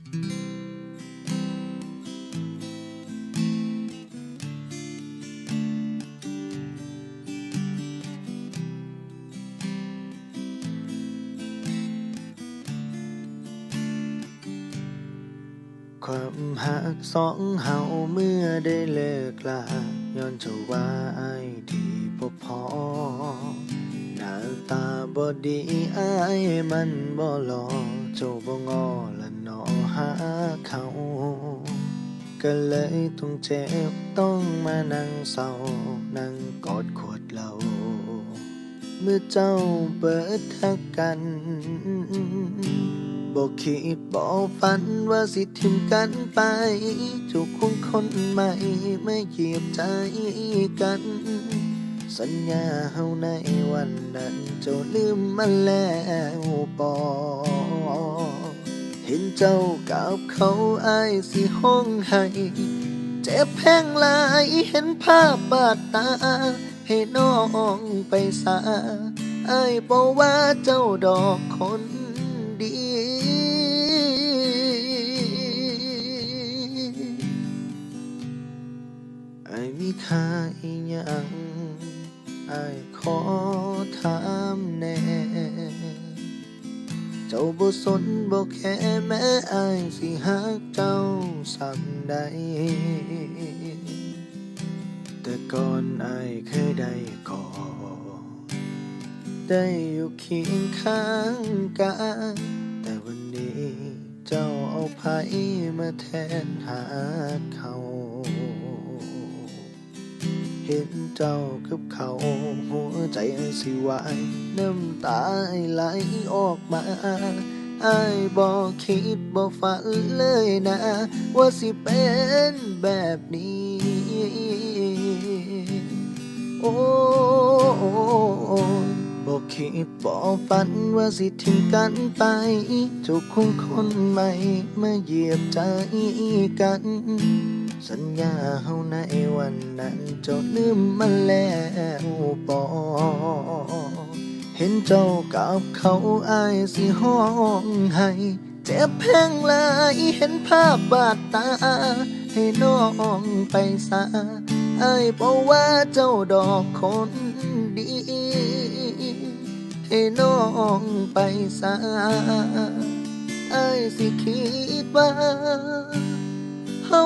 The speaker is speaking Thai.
ความหักสองเฮาเมื่อได้เลิกลาย้อนเจะว่าไอายดีบ่พอหน้าตาบ่ดีไอายมันบ่หลอเจ้าบ่งอละนอ หาเขา ก็เลยต้องเจ็บต้องมานั่งเศร้า นั่งกอดขวดเหล้าเมื่อเจ้าเปิดทักกันบอกคิดบอกฝันว่าสิทิมกันไปจุกคงคนใหม่ไม่เหยียบใจกัน สัญญาเฮาในวันนั้นเจ้าลืมมันแล้วบอเห็น เจ้ากับเขาอายสิห้องให้เจ็บแพงหลายเห็นภาพบาดตา ให้น้องไปซาอายบอกว่าเจ้าดอกคนดีไอ้มีค่าอีหยังไอ้ขอถามแน่ เจ้าบ่สนบ่แค่แม้อายสิหักเจ้าสักใด แต่ก่อนอ้ายเคยได้กอดได้อยู่เคียงข้างกัน แต่วันนี้เจ้าเอาไผมาแทนหาเขา เห็นเจ้ากับเขา หัวใจสิวาย น้ำตาไหลออกมาไอ้ายบอกคิดบอกฝันเลยนะ ว่าสิเป็นแบบนี้ โอ้บอกคิดบอกฝันว่าสิทิ้งกันไปทุกคนคนใหม่มาเหยียบใจกัน สัญญาเฮาในวันนั้นเจ้าลืมมันแล้วบอเห็นเจ้ากับเขาอายสิห้องให้ เจ็บแพงลายเห็นภาพบาดตา ให้น้องไปซาอายบอกว่าเจ้าดอกคนดี ให้น้องไปซาอายสิคิดว่า เฮ